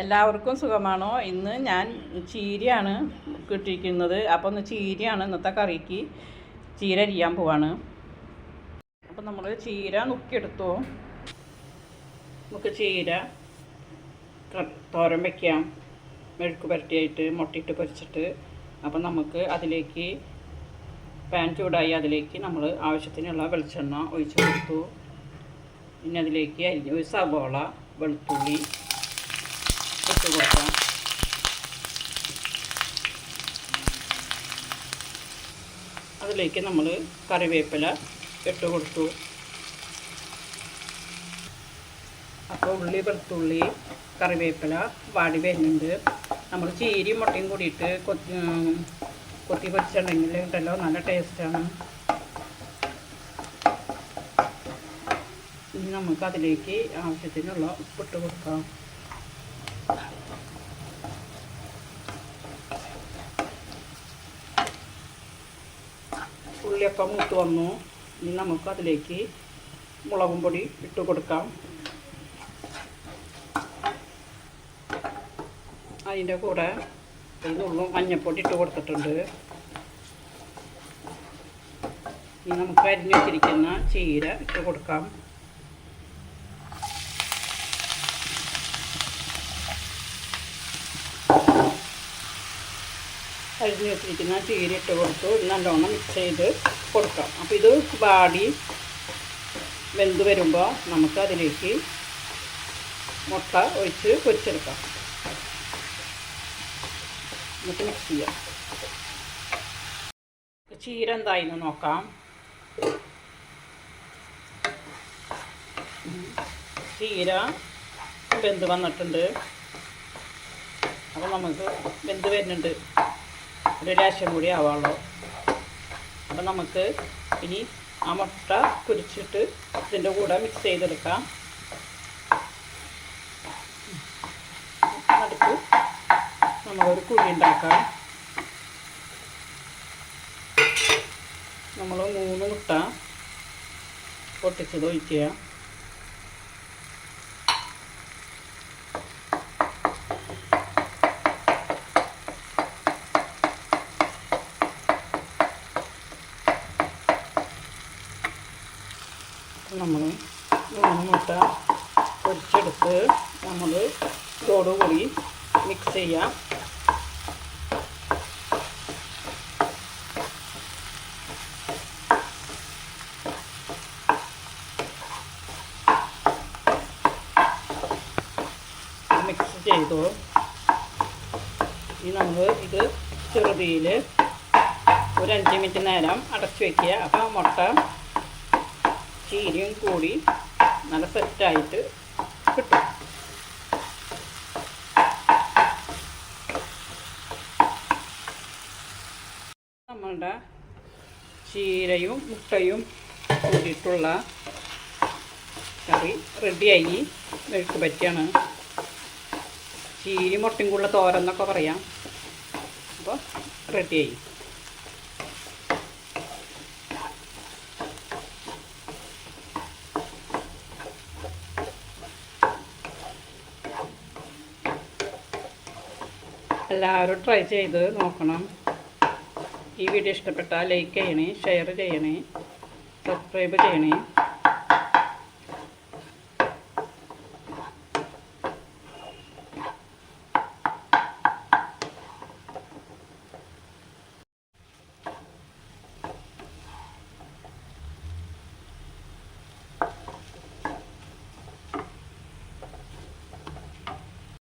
എല്ലാവർക്കും സുഖമാണോ? ഇന്ന് ഞാൻ ചീരയാണ് കിട്ടിയിരിക്കുന്നത്. അപ്പോൾ ഒന്ന് ചീരയാണ് ഇന്നത്തെ കറിക്ക്. ചീര അരിയാൻ പോവാണ്. അപ്പോൾ നമ്മൾ ചീര നുക്കിയെടുത്തു. നമുക്ക് ചീര തോരൻ വയ്ക്കാം മെഴുക്ക് പുരട്ടിയായിട്ട് മുട്ടയിട്ട് പൊരിച്ചിട്ട്. അപ്പം നമുക്ക് അതിലേക്ക് പാൻ ചൂടായി അതിലേക്ക് നമ്മൾ ആവശ്യത്തിനുള്ള വെളിച്ചെണ്ണ ഒഴിച്ച് കൊടുത്തു. പിന്നെ അതിലേക്ക് ഒരു സവോള വെളുത്തുള്ളി ഇട്ട് കൊടുക്കാം അതിലേക്ക് നമ്മൾ കറിവേപ്പില ഇട്ട് കൊടുത്തു. അപ്പോൾ ഉള്ളി വെളുത്തുള്ളി കറിവേപ്പില വാടി വരുന്നുണ്ട്. നമ്മൾ ചീരയും മുട്ടയും കൂടിയിട്ട് കൊത്തി കൊത്തി പൊരിച്ചിട്ടുണ്ടെങ്കിൽ ഉണ്ടല്ലോ നല്ല ടേസ്റ്റാണ് ഇനി നമുക്ക് അതിലേക്ക് ആവശ്യത്തിനുള്ള ഉപ്പിട്ട് കൊടുക്കാം. ഉള്ളിയൊക്കെ മൂത്ത് വന്നു. ഇനി നമുക്ക് അതിലേക്ക് മുളകും പൊടി ഇട്ട് കൊടുക്കാം. അതിന്റെ കൂടെ ഇതുള്ളും മഞ്ഞപ്പൊടി ഇട്ട് കൊടുത്തിട്ടുണ്ട്. ഇനി നമുക്ക് അരിഞ്ഞു ചീര ഇട്ട് കൊടുക്കാം. അരിഞ്ഞു വെച്ചിരിക്കുന്ന ചീര ഇട്ട് കൊടുത്തു നല്ലോണം മിക്സ് ചെയ്ത് കൊടുക്കാം. അപ്പോൾ ഇത് വാടി വെന്ത് വരുമ്പോൾ നമുക്ക് അതിലേക്ക് മുട്ട ഒഴിച്ച് പൊരിച്ചെടുക്കാം. എന്നിട്ട് മിക്സ് ചെയ്യാം. ചീര എന്തായിരുന്നു നോക്കാം. ചീര വെന്ത് വന്നിട്ടുണ്ട്. അപ്പോൾ നമുക്ക് വെന്ത് വരുന്നുണ്ട്. ഒരു ലേശം കൂടി ആവാമല്ലോ അപ്പം നമുക്ക് ഇനി ആ മുട്ട പൊരിച്ചിട്ട് ഇതിന്റെ കൂടെ മിക്സ് ചെയ്തെടുക്കാം. അടുത്ത് നമ്മളൊരു കുഴി ഉണ്ടാക്കാം. നമ്മൾ മൂന്ന് മുട്ട പൊട്ടിച്ചത് ഒഴിക്കുക. നമ്മൾ മൂന്ന് മുട്ട പൊരിച്ചെടുത്ത് നമ്മൾ തോടുകൂടി മിക്സ് ചെയ്യാം. മിക്സ് ചെയ്തു. ഇനി നമ്മൾ ഇത് ചെറുതിയിൽ ഒരു അഞ്ച് മിനിറ്റ് നേരം അടച്ചു വയ്ക്കുക അപ്പോൾ മുട്ട ചീരയും കൂടി നല്ല സെറ്റായിട്ട് കിട്ടും. നമ്മളുടെ ചീരയും മുട്ടയും കൂടിയിട്ടുള്ള കറി റെഡിയായി. മെഴുക്ക് പറ്റിയാണ്. ചീരി മുട്ടയും കൂടുതൽ തോരന്നൊക്കെ പറയാം. അപ്പോൾ റെഡിയായി. എല്ലാവരും ട്രൈ ചെയ്ത് നോക്കണം. ഈ വീഡിയോ ഇഷ്ടപ്പെട്ടാൽ ലൈക്ക് ചെയ്യണേ ഷെയർ ചെയ്യണേ സബ്സ്ക്രൈബ് ചെയ്യണേ.